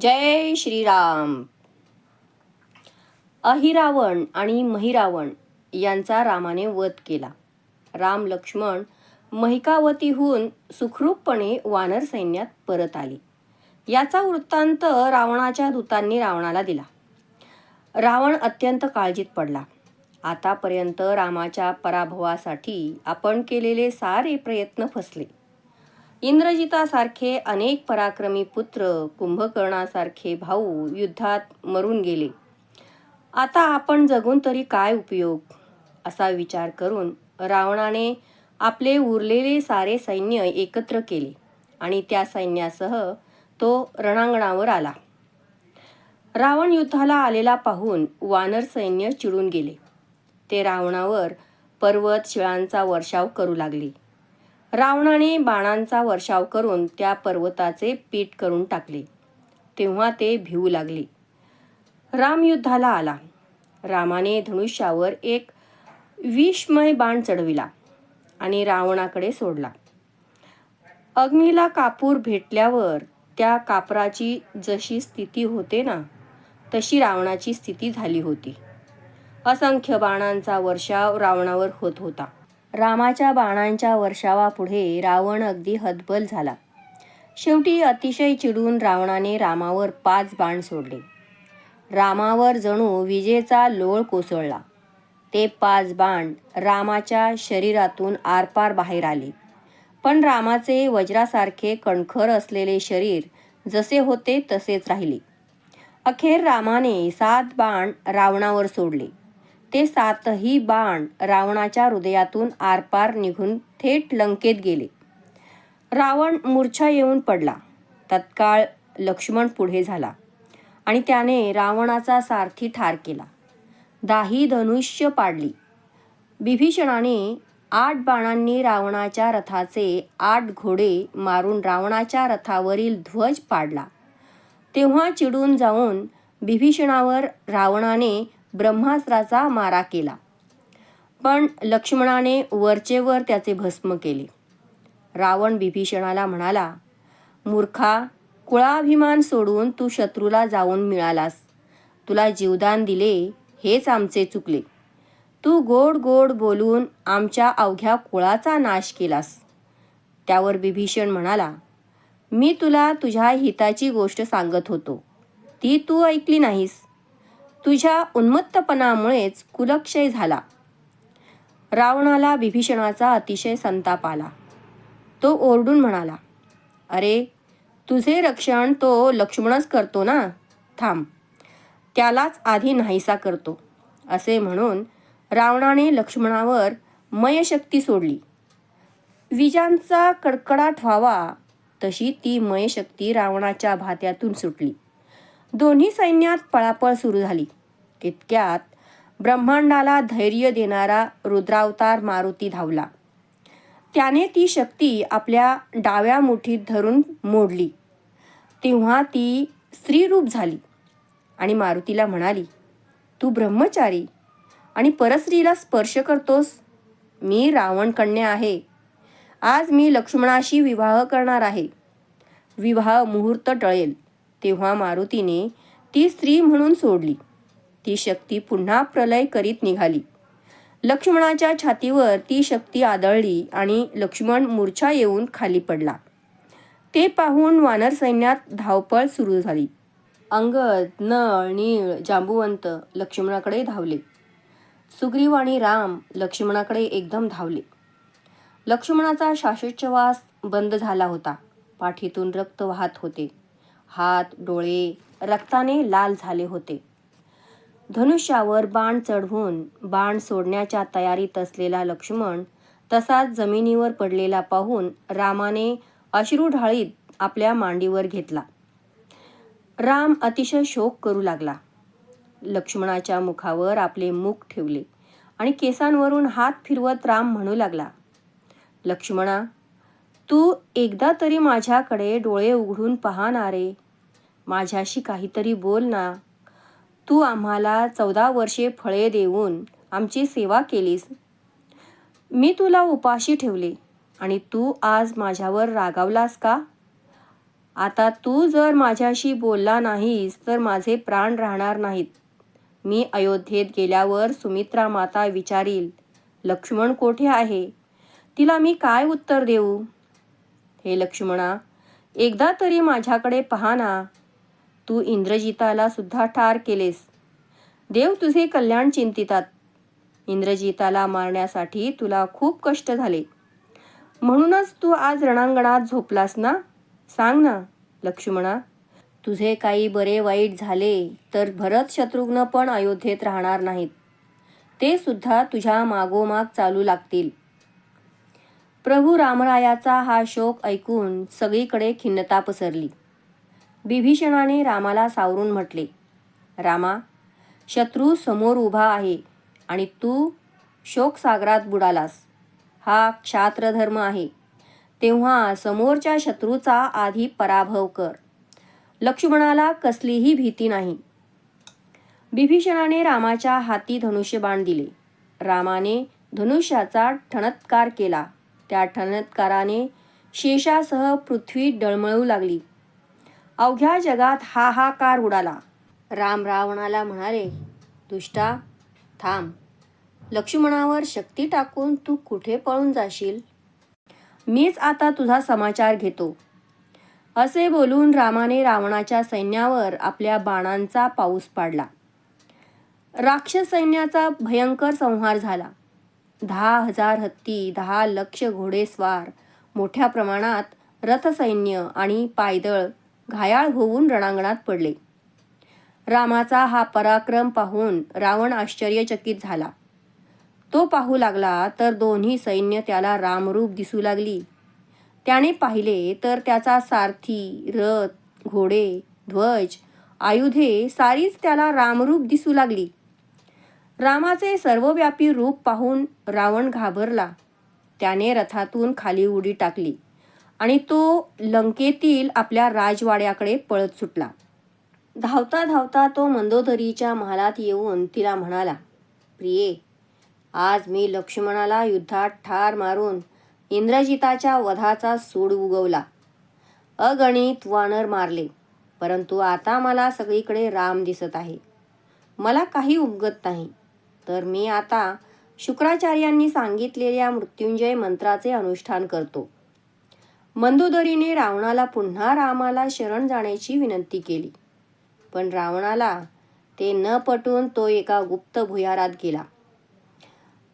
जय श्रीराम. अहिरावण आणि महिरावण यांचा रामाने वध केला. राम लक्ष्मण महिकावतीहून सुखरूपपणे वानर सैन्यात परत आले. याचा वृत्तांत रावणाच्या दूतांनी रावणाला दिला. रावण अत्यंत काळजीत पडला. आतापर्यंत रामाच्या पराभवासाठी आपण केलेले सारे प्रयत्न फसले. इंद्रजितासारखे अनेक पराक्रमी पुत्र कुंभकर्णासारखे भाऊ युद्धात मरून गेले. आता आपण जगून तरी काय उपयोग? असा विचार करून रावणाने आपले उरलेले सारे सैन्य एकत्र केले आणि त्या सैन्यासह तो रणांगणावर आला. रावण युद्धाला आलेला पाहून वानर सैन्य चिडून गेले. ते रावणावर पर्वत शिळांचा वर्षाव करू लागले. रावणाने बाणांचा वर्षाव करून त्या पर्वताचे पीठ करून टाकले. तेव्हा ते भिवू लागले. राम युद्धाला आला. रामाने धनुष्यावर एक विषमय बाण चढविला आणि रावणाकडे सोडला. अग्नीला कापूर भेटल्यावर त्या कापराची जशी स्थिती होते ना तशी रावणाची स्थिती झाली होती. असंख्य बाणांचा वर्षाव रावणावर होत होता. रामाच्या बाणांच्या वर्षावापुढे रावण अगदी हतबल झाला. शेवटी अतिशय चिडून रावणाने रामावर पाच बाण सोडले. रामावर जणू विजेचा लोळ कोसळला. ते पाच बाण रामाच्या शरीरातून आरपार बाहेर आले. पण रामाचे वज्रासारखे कणखर असलेले शरीर जसे होते तसेच राहिले. अखेर रामाने सात बाण रावणावर सोडले. ते सातही बाण रावणाच्या हृदयातून आरपार निघून थेट लंकेत गेले. रावण मूर्छा येऊन पडला. तत्काळ लक्ष्मण पुढे झाला आणि त्याने रावणाचा सारथी ठार केला. दाही धनुष्य पाडली. बिभीषणाने आठ बाणांनी रावणाच्या रथाचे आठ घोडे मारून रावणाच्या रथावरील ध्वज पाडला. तेव्हा चिडून जाऊन बिभीषणावर रावणाने ब्रह्मास्त्राचा मारा केला. पण लक्ष्मणाने वरचेवर त्याचे भस्म केले. रावण बिभीषणाला म्हणाला मूर्खा कुळाभिमान सोडून तू शत्रूला जाऊन मिळालास. तुला जीवदान दिले हेच आमचे चुकले. तू गोड गोड बोलून आमच्या अवघ्या कुळाचा नाश केलास. त्यावर बिभीषण म्हणाला मी तुला तुझ्या हिताची गोष्ट सांगत होतो. ती तू ऐकली नाहीस. तुझ्या उन्मत्तपणामुळेच कुलक्षय झाला. रावणाला विभीषणाचा अतिशय संताप आला. तो ओरडून म्हणाला अरे तुझे रक्षण तो लक्ष्मणच करतो ना? थांब त्यालाच आधी नाहीसा करतो. असे म्हणून रावणाने लक्ष्मणावर मयशक्ती सोडली. विजांचा कडकडाट व्हावा तशी ती मयशक्ती रावणाच्या भात्यातून सुटली. दोन्ही सैन्यात पळापळ सुरू झाली. तितक्यात ब्रह्मांडाला धैर्य देणारा रुद्रावतार मारुती धावला. त्याने ती शक्ती आपल्या डाव्या मुठीत धरून मोडली. तेव्हा ती स्त्रीरूप झाली आणि मारुतीला म्हणाली तू ब्रह्मचारी आणि परस्त्रीला स्पर्श करतोस. मी रावण कन्या आहे. आज मी लक्ष्मणाशी विवाह करणार आहे. विवाह मुहूर्त टळेल. तेव्हा मारुतीने ती स्त्री म्हणून सोडली. ती शक्ती पुन्हा प्रलय करीत निघाली. लक्ष्मणाच्या छातीवर ती शक्ती आदळली आणि लक्ष्मण मूर्छा येऊन खाली पडला. ते पाहून वानर सैन्यात धावपळ सुरू झाली. अंगद नळ नीळ जांबुवंत लक्ष्मणाकडे धावले. सुग्रीव आणि राम लक्ष्मणाकडे एकदम धावले. लक्ष्मणाचा श्वासोच्छवास बंद झाला होता. पाठीतून रक्त वाहत होते. हात डोळे रक्ताने लाल झाले होते. धनुष्यावर बाण चढवून बाण सोडण्याच्या तयारीत असलेला लक्ष्मण तसाच जमिनीवर पडलेला पाहून रामाने अश्रू ढाळीत आपल्या मांडीवर घेतला. राम अतिशय शोक करू लागला. लक्ष्मणाच्या मुखावर आपले मुख ठेवले आणि केसांवरून हात फिरवत राम म्हणू लागला लक्ष्मणा तू एकदा तरी माझ्याकडे डोळे उघडून पाहणारे रे. माझ्याशी काहीतरी बोल ना. तू आम्हाला चौदा वर्षे फळे देऊन आमची सेवा केलीस. मी तुला उपाशी ठेवले आणि तू आज माझ्यावर रागावलास का? आता तू जर माझ्याशी बोलला नाहीस तर माझे प्राण राहणार नाहीत. मी अयोध्येत गेल्यावर सुमित्रा माता विचारील लक्ष्मण कोठे आहे? तिला मी काय उत्तर देऊ? हे लक्ष्मणा एकदा तरी माझ्याकडे पहा ना. तू इंद्रजिताला सुद्धा ठार केलेस. देव तुझे कल्याण चिंतितात. इंद्रजिताला मारण्यासाठी तुला खूप कष्ट झाले. म्हणूनच तू आज रणांगणात झोपलास ना? सांग ना लक्ष्मणा. तुझे काही बरे वाईट झाले तर भरत शत्रुघ्न पण अयोध्येत राहणार नाहीत. ते सुद्धा तुझ्या मागोमाग चालू लागतील. प्रभू रामरायाचा हा शोक ऐकून सगळीकडे खिन्नता पसरली. बिभीषणाने रामाला सावरून म्हटले रामा शत्रू समोर उभा आहे आणि तू शोकसागरात बुडालास. हा क्षात्रधर्म आहे. तेव्हा समोरच्या शत्रूचा आधी पराभव कर. लक्ष्मणाला कसलीही भीती नाही. बिभीषणाने रामाच्या हाती धनुष्यबाण दिले. रामाने धनुष्याचा ठणत्कार केला. त्या ठणत्काराने शेषासह पृथ्वी डळमळू लागली. अवघ्या जगात हाहाकार उडाला. राम रावणाला म्हणाले दुष्टा थांब. लक्ष्मणावर शक्ती टाकून तू कुठे पळून जाशील? मीच आता तुझा समाचार घेतो. असे बोलून रामाने रावणाच्या सैन्यावर आपल्या बाणांचा पाऊस पाडला. राक्षस सैन्याचा भयंकर संहार झाला. दहा हजार हत्ती दहा लक्ष घोडेस्वार मोठ्या प्रमाणात रथसैन्य आणि पायदळ घायाळ होऊन रणांगणात पडले. रामाचा हा पराक्रम पाहून रावण आश्चर्यचकित झाला. तो पाहू लागला तर दोन्ही सैन्य त्याला रामरूप दिसू लागली. त्याने पाहिले तर त्याचा सारथी रथ घोडे ध्वज आयुधे सारीच त्याला रामरूप दिसू लागली. रामाचे सर्वव्यापी रूप पाहून रावण घाबरला. त्याने रथातून खाली उडी टाकली आणि तो लंकेतील आपल्या राजवाड्याकडे पळत सुटला. धावता धावता तो मंदोदरीच्या महालात येऊन तिला म्हणाला प्रिये आज मी लक्ष्मणाला युद्धात ठार मारून इंद्रजिताच्या वधाचा सूड उगवला. अगणित वानर मारले परंतु आता मला सगळीकडे राम दिसत आहे. मला काही उगत नाही. तर मी आता शुक्राचार्यांनी सांगितलेल्या मृत्युंजय मंत्राचे अनुष्ठान करतो. मंदोदरीने रावणाला पुन्हा रामाला शरण जाण्याची विनंती केली. पण रावणाला ते न पटून तो एका गुप्त भुयारात गेला.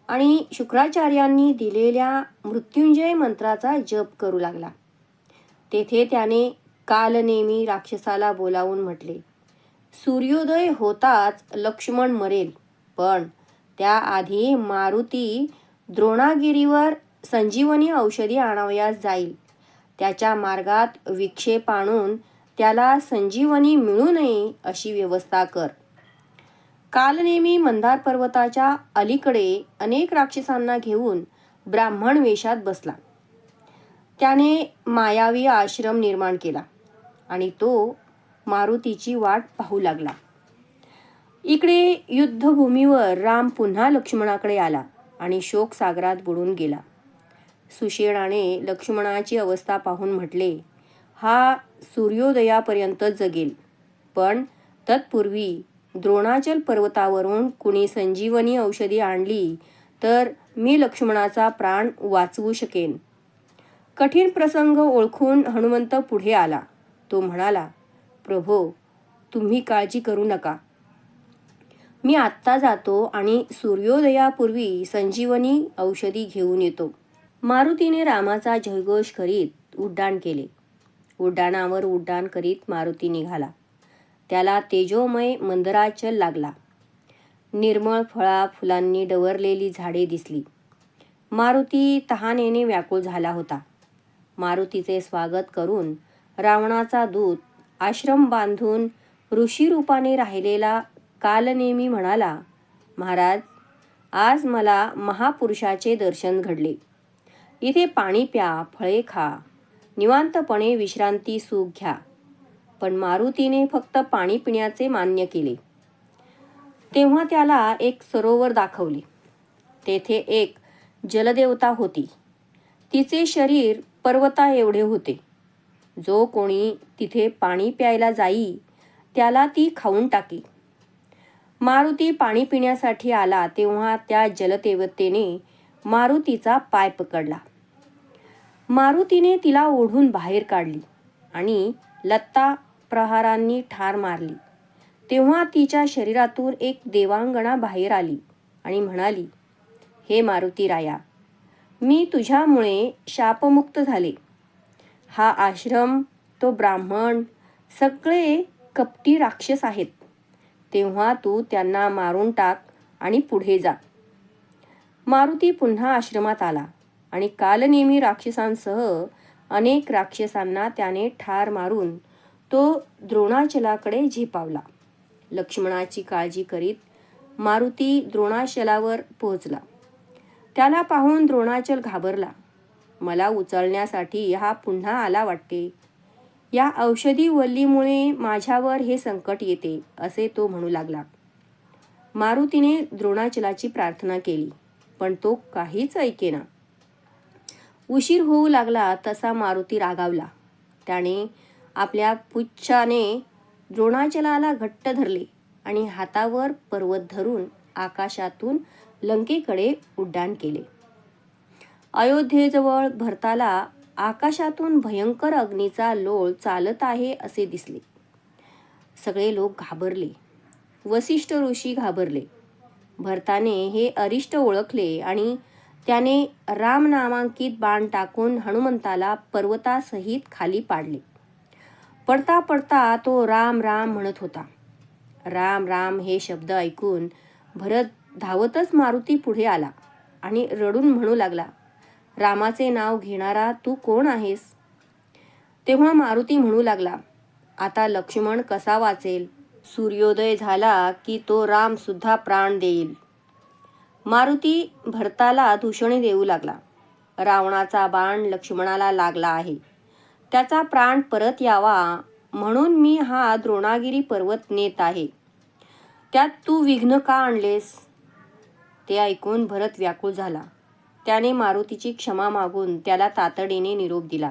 आणि शुक्राचार्यांनी दिलेल्या मृत्युंजय मंत्राचा जप करू लागला. तेथे त्याने कालनेमी राक्षसाला बोलावून म्हटले सूर्योदय होताच लक्ष्मण मरेल पण त्याआधी मारुती द्रोणागिरीवर संजीवनी औषधी आणावयास जाईल. त्याच्या मार्गात विक्षेप आणून त्याला संजीवनी मिळू नये अशी व्यवस्था कर. कालनेमी मंदार पर्वताच्या अलीकडे अनेक राक्षसांना घेऊन ब्राह्मण वेशात बसला. त्याने मायावी आश्रम निर्माण केला आणि तो मारुतीची वाट पाहू लागला. इकडे युद्धभूमीवर राम पुन्हा लक्ष्मणाकडे आला आणि शोकसागरात बुडून गेला. सुषेणाने लक्ष्मणाची अवस्था पाहून म्हटले हा सूर्योदयापर्यंत जगेल. पण तत्पूर्वी द्रोणाचल पर्वतावरून कुणी संजीवनी औषधी आणली तर मी लक्ष्मणाचा प्राण वाचवू शकेन. कठीण प्रसंग ओळखून हनुमंत पुढे आला. तो म्हणाला प्रभो तुम्ही काळजी करू नका. मी आत्ता जातो आणि सूर्योदयापूर्वी संजीवनी औषधी घेऊन येतो. मारुतीने रामाचा जयघोष करीत उड्डाण केले. उड्डाणावर उड्डाण करीत मारुती निघाला. त्याला तेजोमय मंदराचल लागला. निर्मळ फळा फुलांनी डवरलेली झाडे दिसली. मारुती तहानेने व्याकुळ झाला होता. मारुतीचे स्वागत करून रावणाचा दूत आश्रम बांधून ऋषी रूपाने राहिलेला कालनेमी म्हणाला महाराज आज मला महापुरुषाचे दर्शन घडले. इथे पाणी प्या फळे खा. निवांतपणे विश्रांती सुख घ्या. पण मारुतीने फक्त पाणी पिण्याचे मान्य केले. तेव्हा त्याला एक सरोवर दाखवले. तेथे एक जलदेवता होती. तिचे शरीर पर्वता एवढे होते. जो कोणी तिथे पाणी प्यायला जाई त्याला ती खाऊन टाकी. मारुती पाणी पिण्यासाठी आला तेव्हा त्या जलदेवतेने मारुतीचा पाय पकडला. मारुतीने तिला ओढून बाहेर काढली आणि लत्ता प्रहारांनी ठार मारली. तेव्हा तिच्या शरीरातून एक देवांगणा बाहेर आली आणि म्हणाली हे मारुती राया मी तुझ्यामुळे शापमुक्त झाले. हा आश्रम तो ब्राह्मण सगळे कपटी राक्षस आहेत. तेव्हा तू त्यांना मारून टाक आणि पुढे जा. मारुती पुन्हा आश्रमात आला आणि कालनेमी राक्षसांसह अनेक राक्षसांना त्याने ठार मारून तो द्रोणाचलाकडे झेपावला. लक्ष्मणाची काळजी करीत मारुती द्रोणाचलावर पोहोचला. त्याला पाहून द्रोणाचल घाबरला. मला उचलण्यासाठी हा पुन्हा आला वाटते. या औषधी वल्लीमुळे माझ्यावर हे संकट येते असे तो म्हणू लागला. मारुतीने द्रोणाचलाची प्रार्थना केली पण तो काहीच ऐकेना. उशीर होऊ लागला तसा मारुती रागावला. त्याने आपल्या पुच्छाने द्रोणाचलाला घट्ट धरले आणि हातावर पर्वत धरून आकाशातून लंकेकडे उड्डाण केले. अयोध्येजवळ भरताला आकाशातून भयंकर अग्नीचा लोळ चालत आहे असे दिसले. सगळे लोक घाबरले. वसिष्ठ ऋषी घाबरले. भरताने हे अरिष्ट ओळखले आणि त्याने राम नामांकित बाण टाकून हनुमंताला पर्वतासहित खाली पाडले. पडता पडता तो राम राम म्हणत होता. राम राम हे शब्द ऐकून भरत धावतच मारुती पुढे आला आणि रडून म्हणू लागला रामाचे नाव घेणारा तू कोण आहेस? तेव्हा मारुती म्हणू लागला आता लक्ष्मण कसा वाचेल? सूर्योदय झाला की तो रामसुद्धा प्राण देईल. मारुती भरताला दूषणे देऊ लागला. रावणाचा बाण लक्ष्मणाला लागला आहे. त्याचा प्राण परत यावा म्हणून मी हा द्रोणागिरी पर्वत नेत आहे. त्यात तू विघ्न का आणलेस? ते ऐकून भरत व्याकुळ झाला. त्याने मारुतीची क्षमा मागून त्याला तातडीने निरोप दिला.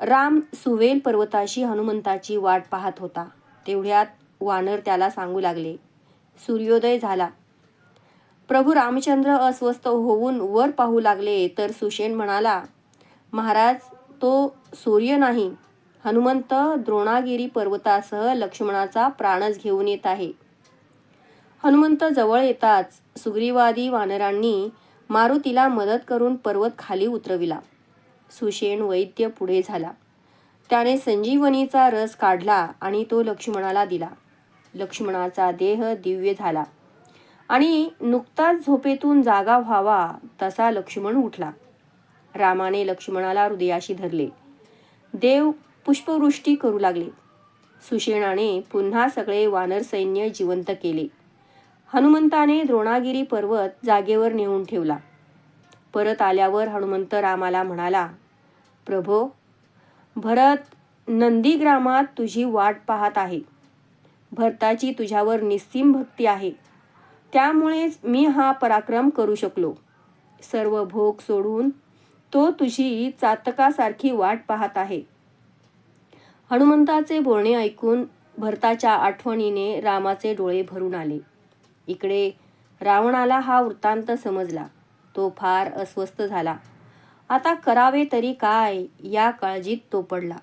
राम सुवेल पर्वताशी हनुमंताची वाट पाहत होता. तेवढ्यात वानर त्याला सांगू लागले सूर्योदय झाला. प्रभू रामचंद्र अस्वस्थ होऊन वर पाहू लागले तर सुशेन म्हणाला महाराज तो सूर्य नाही. हनुमंत द्रोणागिरी पर्वतासह लक्ष्मणाचा प्राणच घेऊन येत आहे. हनुमंत जवळ येताच सुग्रीवादी वानरांनी मारुतीला मदत करून पर्वत खाली उतरविला. सुशेण वैद्य पुढे झाला. त्याने संजीवनीचा रस काढला आणि तो लक्ष्मणाला दिला. लक्ष्मणाचा देह दिव्य झाला आणि नुकताच झोपेतून जागा व्हावा तसा लक्ष्मण उठला. रामाने लक्ष्मणाला हृदयाशी धरले. देव पुष्पवृष्टी करू लागले. सुषेणाने पुन्हा सगळे वानर सैन्य जिवंत केले. हनुमंताने द्रोणागिरी पर्वत जागेवर नेऊन ठेवला. परत आल्यावर हनुमंत रामाला म्हणाला प्रभो भरत नंदीग्रामात तुझी वाट पाहत आहे. भरताची तुझ्यावर निस्सीम भक्ती आहे. त्यामुळेच मी हा पराक्रम करू शकलो. सर्व भोग सोडून तो तुझी चातकासारखी वाट पाहत आहे. हनुमंताचे बोलणे ऐकून भरताच्या आठवणीने रामाचे डोळे भरून आले. इकडे रावणाला हा वृत्तांत समजला. तो फार अस्वस्थ झाला. आता करावे तरी काय या काळजीत तो पडला.